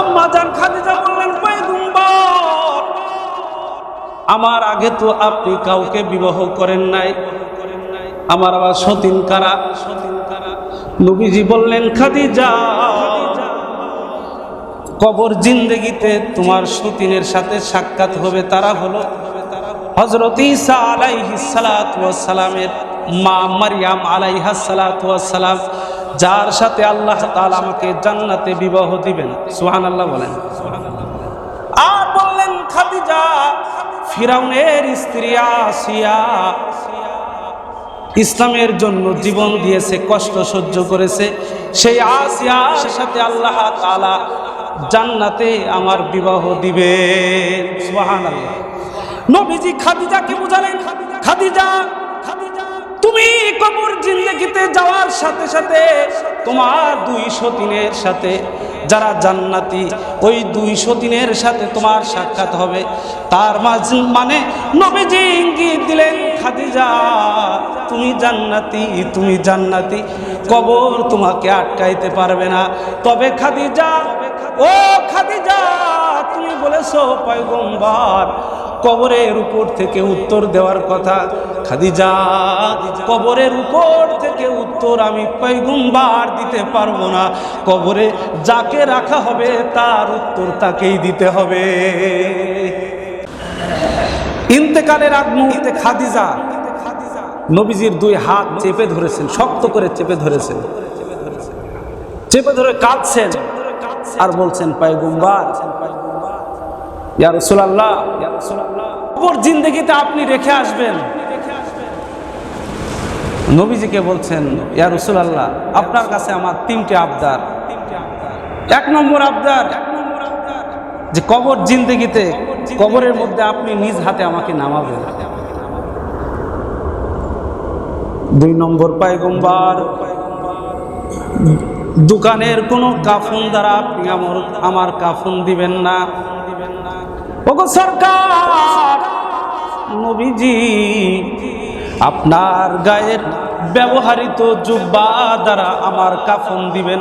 আম্মা জান খাদিজা বললেন, পয়গম্বর, আমার আগে তো আপনি কাউকে বিবাহ করেন নাই। আমার আবার সতীন কারা? নবীজি বললেন, খাদিজা, কবর জিন্দগিতে তোমার সতীনের সাথে সাক্ষাৎ হবে, তারা হলো হজরত ঈসা আলাইহিস সালামের মা মারিয়াম আলাইহাস সালাম। যার সাথে আল্লাহ তাআলা আমাকে জান্নাতে বিবাহ দিবেন। সুবহানাল্লাহ বলেন। আর বললেন, খাদিজা, ফিরাউনের স্ত্রী আসিয়া ইসলামের জন্য জীবন দিয়েছে, কষ্ট সহ্য করেছে। সেই আসিয়ার সাথে আল্লাহ তাআলা জান্নাতে আমার বিবাহ দিবেন। সুবহানাল্লাহ। নবীজি খাদিজাকে বুঝালেন, খাদিজা তুমি কবর জিন্দগিতে যাওয়ার সাথে সাথে তোমার দুই সতীনের সাথে, যারা জান্নাতি, ওই দুই সতীনের সাথে তোমার সাক্ষাৎ হবে। তার মানে নবীজি ইঙ্গিত দিলেন, খাদিজা, তুমি জান্নাতি তুমি জান্নাতি, কবর তোমাকে আটকাইতে পারবে না। তবে খাদিজা, ও খাদিজা, তুমি বলেছ, পয়গম্বর কবরের উপর থেকে উত্তর দেওয়ার কথা। খাদিজা, কবরের উপর থেকে উত্তর আমি পৈগুম্বার দিতে পারব না। কবরে যাকে রাখা হবে, তার উত্তর তাকেই দিতে হবে। ইন্তেকালের আগ মুহূর্তে খাদিজা নবীজির দুই হাত চেপে ধরেছেন, শক্ত করে চেপে ধরেছেন। চেপে ধরে কাঁদছেন আর বলছেন, পায়গুম্বার, ইয়া রাসূলুল্লাহ কবর জিন্দগিতে আপনি রেখে আসবেন। নবীজিকে বলছেন, ইয়া আল্লাহ আপনার কাছে আমার তিনটি আবদার। এক নম্বর আবদার, যে কবর জিন্দগিতে, কবরের মধ্যে আপনি নিজ হাতে আমাকে নামাবেন। দুই নম্বর পায়গম্বার, দোকানের কোনো কাফন দ্বারা আপনি আমার আমার কাফন দিবেন না। ওগো সরকার, নবীজি, আপনার গায়ের ব্যবহৃত জুব্বা দ্বারা আমার কাফন দিবেন।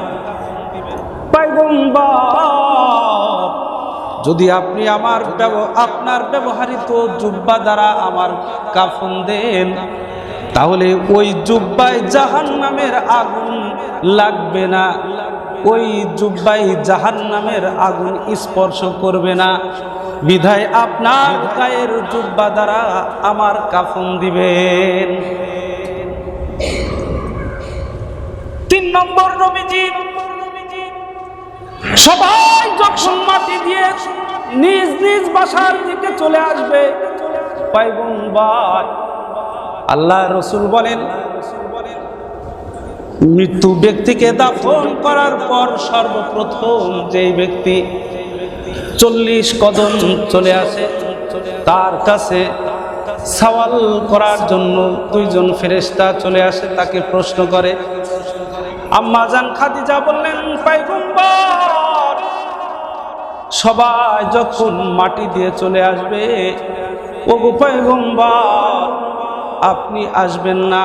যদি আপনি আমার আপনার ব্যবহৃত জুব্বা দ্বারা আমার কাফন দেন, তাহলে ওই জুব্বাই জাহান নামের আগুন লাগবে না। ওই জুব্বাই জাহান নামের আগুন স্পর্শ করবে না। বিধায় আপনার গায়ের জুব্বা দ্বারা আমার কাফন দিবেন। তিন নম্বর নবীজি, সবাই যখন মাটি দিয়ে নিজ নিজ বাসার দিকে চলে আসবে আল্লাহ রসুল বলেন, মৃত্যু ব্যক্তিকে দাফন করার পর সর্বপ্রথম যেই ব্যক্তি চল্লিশ কদম চলে আসে। তার কাছে সওয়াল করার জন্য দুইজন ফেরেশতা চলে আসে, তাকে প্রশ্ন করে, আম্মা জান খাদিজা বললেন সবাই যখন মাটি দিয়ে চলে আসবে, ওগো পাইগম্বর, আপনি আসবেন না।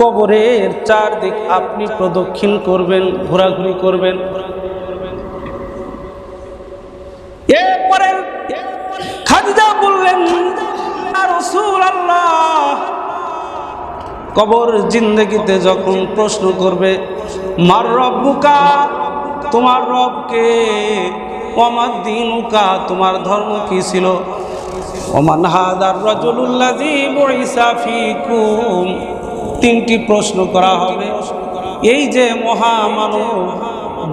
কবরের চারদিক আপনি প্রদক্ষিণ করবেন, ঘোরাঘুরি করবেন। এরপরে খাদিজা বললেন কবর জিন্দগিতে যখন প্রশ্ন করবে, মার রব্বুকা? তোমার রবকে? ওমার দিনুকা? তোমার ধর্ম কি ছিল? ওমান হাদার ফিকুম? তিনটি প্রশ্ন করা হবে। এই যে মহামানব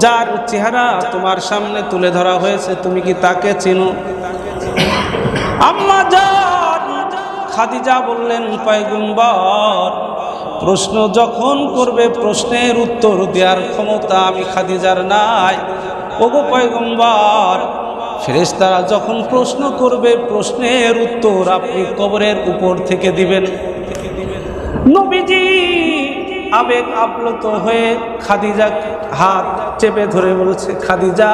যার চেহারা তোমার সামনে তুলে ধরা হয়েছে, তুমি কি তাকে চিনো? খাদিজা বললেন, পয়গম্বর, প্রশ্ন যখন করবে, প্রশ্নের উত্তর দেওয়ার ক্ষমতা আমি খাদিজার নাই। ওগো পয়গম্বর, ফেরেশতারা যখন প্রশ্ন করবে, প্রশ্নের উত্তর আপনি কবরের উপর থেকে দিবেন। নবীজি আবেগ আপ্লুত হয়ে খাদিজা হাত চেপে ধরে বলছে, খাদিজা,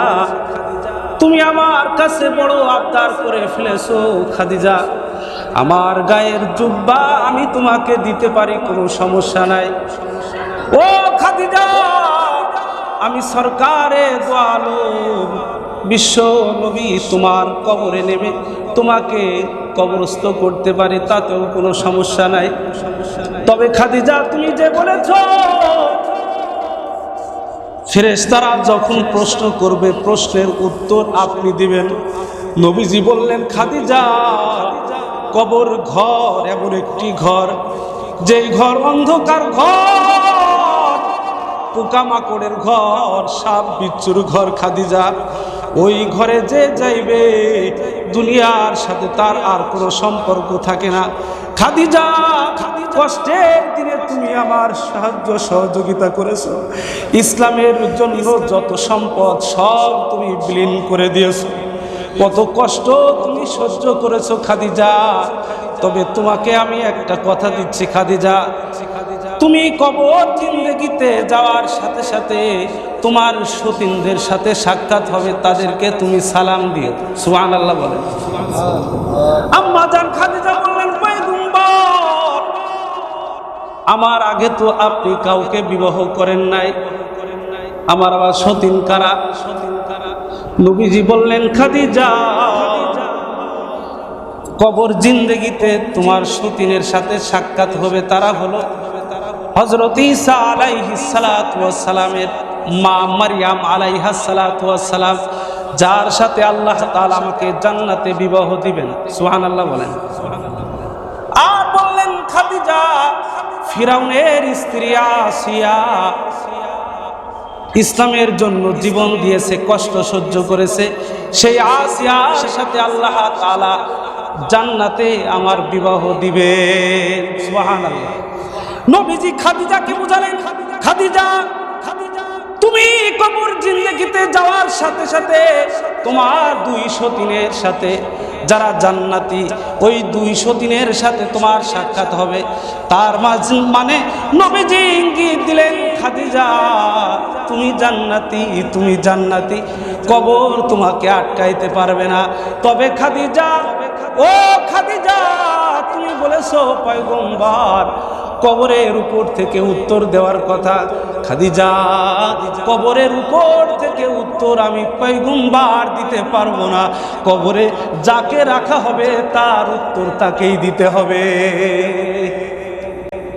তুমি আমার কাছে বড় আবদার করে ফেলেছো, খাদিজা। আমার গায়ের জুব্বা আমি তোমাকে দিতে পারি, কোনো সমস্যা নাই। ও খাদিজা, আমি সরকারে দোয়ালো বিশ্ব নবী তোমার কবরে নেবে। তোমাকে কবরস্থ করতে পারে, তাতেও কোনো সমস্যা নাই। তবে খাদিজা, তুমি যে বলেছ, ফেরেশতারা যখন প্রশ্ন করবে, প্রশ্নের উত্তর আপনি দিবেন। নবীজি বললেন, খাদিজা, কবর ঘর এমন একটি ঘর, যেই ঘর অন্ধকার ঘর, পোকামাকড়ের ঘর সাপ বিচ্ছুর ঘর, খাদিজা। ওই ঘরে যে যাইবে, দুনিয়ার সাথে তার আর কোনো সম্পর্ক থাকে না। খাদিজা, কষ্টের দিনে তুমি আমার সাহায্য সহযোগিতা করেছ। ইসলামের জন্য যত সম্পদ, সব তুমি বিলীন করে দিয়েছ। কত কষ্ট তুমি সহ্য করেছ খাদিজা। তবে তোমাকে আমি একটা কথা দিচ্ছি খাদিজা। তুমি কবর জিন্দগিতে যাওয়ার সাথে সাথে তোমার সতীনদের সাথে সাক্ষাৎ হবে, তাদেরকে তুমি সালাম দিও। সুহান আল্লাহ বললেন আমার আগে তো আপনি কাউকে বিবাহ করেন নাই। আমার আবার সতীন কারা? নবীজি বললেন, খাদিজা, কবর জিন্দগিতে তোমার সতীনের সাথে সাক্ষাৎ হবে, তারা হলো হজরত ঈসা আলাইহিস সালামের মা মারিয়াম আলাইহাস সালাতু ওয়াস যার সাথে আল্লাহ তাআলা আমাকে জান্নাতে বিবাহ দিবেন। সুবহানাল্লাহ বলেন। আর বললেন, খাদিজা, ফিরাউনের স্ত্রী আসিয়া ইসলামের জন্য জীবন দিয়েছে, কষ্ট সহ্য করেছে। সেই আসিয়ার সাথে আল্লাহ তালা জান্নাতে আমার বিবাহ দিবেন। সুবহানাল্লাহ। নবীজি খাদিজাকে বুঝালেন খাদিজা তুমি কবর জিন্দগিতে যাওয়ার সাথে সাথে তোমার দুই সতীনের সাথে, যারা জান্নাতি, ওই দুই সতীনের সাথে তোমার সাক্ষাৎ হবে। তার মাঝ মানে নবীজি ইঙ্গিত দিলেন, খাদিজা, তুমি জান্নাতি তুমি জান্নাতি, কবর তোমাকে আটকাইতে পারবে না। তবে খাদিজা, ও খাদিজা, তুমি বলেছ, পয়গম্বর কবরের উপর থেকে উত্তর দেওয়ার কথা। খাদিজা, কবরের উপর থেকে উত্তর আমি পৈগুম্বার দিতে পারব না। কবরে যাকে রাখা হবে তার উত্তর তাকেই দিতে হবে।